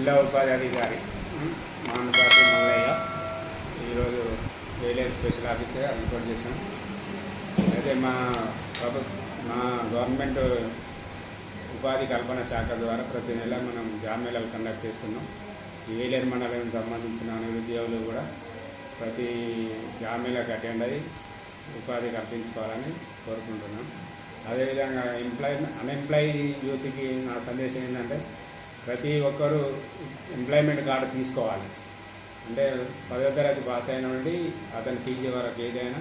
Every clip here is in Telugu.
జిల్లా ఉపాధి అధికారి మానపాటి మల్లయ్య. ఈరోజు వేలేరు స్పెషల్ ఆఫీసర్ రిపోర్ట్ చేశాం. అయితే మా ప్రభు మా గవర్నమెంట్ ఉపాధి కల్పన శాఖ ద్వారా ప్రతి నెల మనం జాబ్ మేళాలు కండక్ట్ చేస్తున్నాం. ఈ వేలేరు మండలానికి సంబంధించిన నిరుద్యోగులు కూడా ప్రతి జాబ్ మేళాకి అటెండ్ అయ్యి ఉపాధి కల్పించుకోవాలని కోరుకుంటున్నాం. అదేవిధంగా ఎంప్లాయ్ అన్ఎంప్లాయ్ యూత్కి నా సందేశం ఏంటంటే ప్రతి ఒక్కరూ ఎంప్లాయ్మెంట్ కార్డు తీసుకోవాలి. అంటే పదో తరగతి పాస్ అయిన నుండి అతను పీజీ వరకు ఏదైనా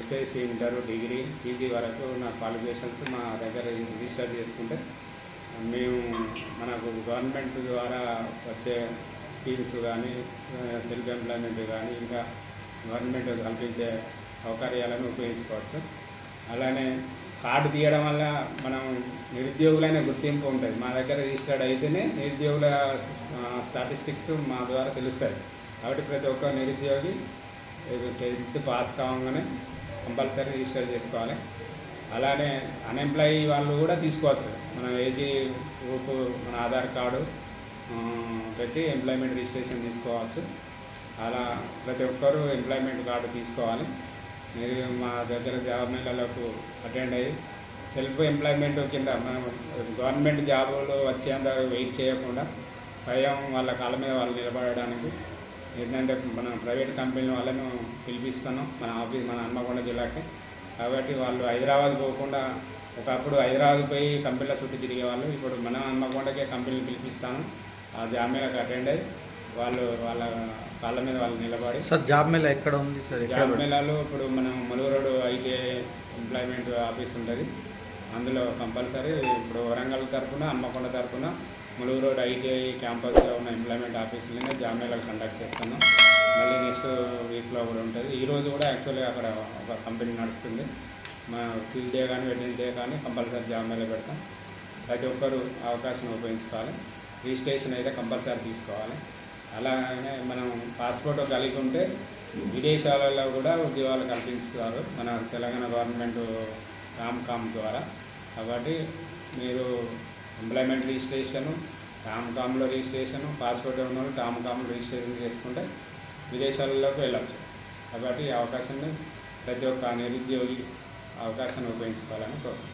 ఎస్ఐసి ఇంటర్ డిగ్రీ పీజీ వరకు నా క్వాలిఫికేషన్స్ మా దగ్గర రిజిస్టర్ చేసుకుంటే మేము మనకు గవర్నమెంట్ ద్వారా వచ్చే స్కీమ్స్ కానీ సెల్ఫ్ ఎంప్లాయ్మెంట్ కానీ ఇంకా గవర్నమెంట్ కల్పించే సౌకర్యాలను ఉపయోగించుకోవచ్చు. అలానే కార్డు తీయడం వల్ల మనం నిరుద్యోగులైన గుర్తింపు ఉంటుంది. మా దగ్గర రిజిస్టర్డ్ అయితేనే నిరుద్యోగుల స్టాటిస్టిక్స్ మా ద్వారా తెలుస్తాయి. కాబట్టి ప్రతి ఒక్క నిరుద్యోగి టెన్త్ పాస్ కావగానే కంపల్సరీ రిజిస్టర్ చేసుకోవాలి. అలానే అన్ఎంప్లాయీ వాళ్ళు కూడా తీసుకోవచ్చు. మన ఏజీ గ్రూప్ మన ఆధార్ కార్డు పెట్టి ఎంప్లాయ్మెంట్ రిజిస్ట్రేషన్ తీసుకోవచ్చు. అలా ప్రతి ఒక్కరూ ఎంప్లాయ్మెంట్ కార్డు తీసుకోవాలి. మీరు మా దగ్గర జాబ్ మేళలకు అటెండ్ అయ్యి సెల్ఫ్ ఎంప్లాయ్మెంట్ కింద మనం గవర్నమెంట్ జాబులు వచ్చేంత వెయిట్ చేయకుండా స్వయం వాళ్ళ కాళ్ళ మీద వాళ్ళు నిలబడడానికి ఏంటంటే మనం ప్రైవేట్ కంపెనీ వాళ్ళను పిలిపిస్తున్నాం. మన ఆఫీస్ మన హన్మకొండ జిల్లాకి. కాబట్టి వాళ్ళు హైదరాబాద్ పోకుండా ఒకప్పుడు హైదరాబాద్ పోయి కంపెనీల చుట్టూ తిరిగే వాళ్ళు ఇప్పుడు మనం హన్మకొండకే కంపెనీలు పిలిపిస్తాను. ఆ జామీలకు అటెండ్ అయ్యి వాళ్ళు వాళ్ళ కాళ్ళ మీద వాళ్ళు నిలబడి సార్ జాబ్ మేళ ఎక్కడ ఉంది సార్? జాబ్? మేళాలు ఇప్పుడు మనం ములుగురోడు ఐటీఐ ఎంప్లాయ్మెంట్ ఆఫీస్ ఉంటుంది. అందులో కంపల్సరీ ఇప్పుడు వరంగల్ తరఫున హన్మకొండ తరఫున ములుగు రోడ్ ఐటీఐ క్యాంపస్లో ఉన్న ఎంప్లాయ్మెంట్ ఆఫీసులోనే జాబ్ మేళాలు కండక్ట్ చేస్తున్నాం. మళ్ళీ నెక్స్ట్ వీక్లో కూడా ఉంటుంది. ఈ రోజు కూడా యాక్చువల్లీ అక్కడ ఒక కంపెనీ నడుస్తుంది. మా ట్యూస్డే కానీ వెడ్నెస్డే కానీ కంపల్సరీ జాబ్ మేళ పెడతాం. ప్రతి ఒక్కరు అవకాశం ఉపయోగించుకోవాలి. రిజిస్ట్రేషన్ అయితే కంపల్సరీ తీసుకోవాలి. అలానే మనం పాస్పోర్ట్ కలిగి ఉంటే విదేశాలలో కూడా ఉద్యోగాలు కల్పిస్తారు మన తెలంగాణ గవర్నమెంట్ రామ్కామ్ ద్వారా. కాబట్టి మీరు ఎంప్లాయ్మెంట్ రిజిస్ట్రేషను రామ్కామ్లో రిజిస్ట్రేషను పాస్పోర్ట్ ఉన్న టామ్ రామ్కామ్లో రిజిస్ట్రేషన్ చేసుకుంటే విదేశాలలోకి వెళ్ళచ్చు. కాబట్టి ఈ అవకాశాన్ని ప్రతి ఒక్క నిరుద్యోగి అవకాశాన్ని ఉపయోగించుకోవాలని కోరుకుంటున్నాను